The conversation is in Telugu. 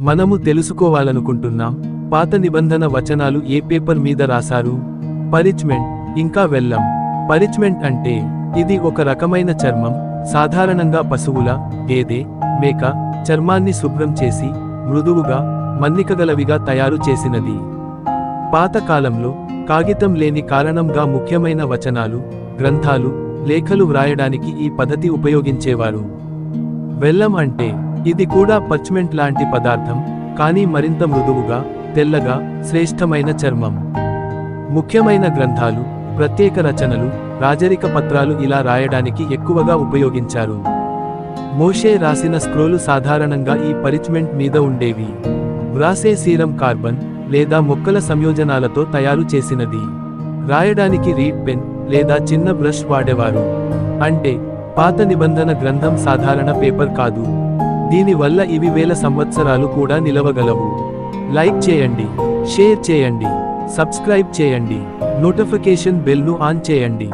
మనము తెలుసుకోవాలనుకుంటున్నాం. పాత నిబంధన వచనాలు ఏ పేపర్ మీద రాశారు? పరిచ్మెంట్ ఇంకా వెల్లం. పరిచ్మెంట్ అంటే ఇది ఒక రకమైన చర్మం సాధారణంగా పశువుల గేదె మేక చర్మాన్ని శుభ్రం చేసి మృదువుగా మన్నికగలవిగా తయారు చేసినది. పాతకాలంలో కాగితం లేని కారణంగా ముఖ్యమైన వచనాలు గ్రంథాలు లేఖలు వ్రాయడానికి ఈ పద్ధతి ఉపయోగించేవారు. వెల్లం అంటే ఇది కూడా పర్చ్మెంట్ లాంటి పదార్థం కానీ మరింత మృదువుగా తెల్లగా శ్రేష్టమైన చర్మం. ముఖ్యమైన గ్రంథాలు ప్రత్యేక రచనలు రాజరిక పత్రాలు ఇలా రాయడానికి ఎక్కువగా ఉపయోగించారు. మోషే రాసిన స్క్రోలు సాధారణంగా ఈ పరిచ్మెంట్ మీద ఉండేవి. వ్రాసే సీరం కార్బన్ లేదా మొక్కల సంయోజనాలతో తయారు చేసినది. రాయడానికి రీడ్ పెన్ లేదా చిన్న బ్రష్ వాడేవారు. అంటే పాత నిబంధన గ్రంథం సాధారణ పేపర్ కాదు. దీనివల్ల ఇవి వేల సంవత్సరాలు కూడా నిలవగలవు. లైక్ చేయండి షేర్ చేయండి సబ్స్క్రైబ్ చేయండి నోటిఫికేషన్ బెల్ను ఆన్ చేయండి.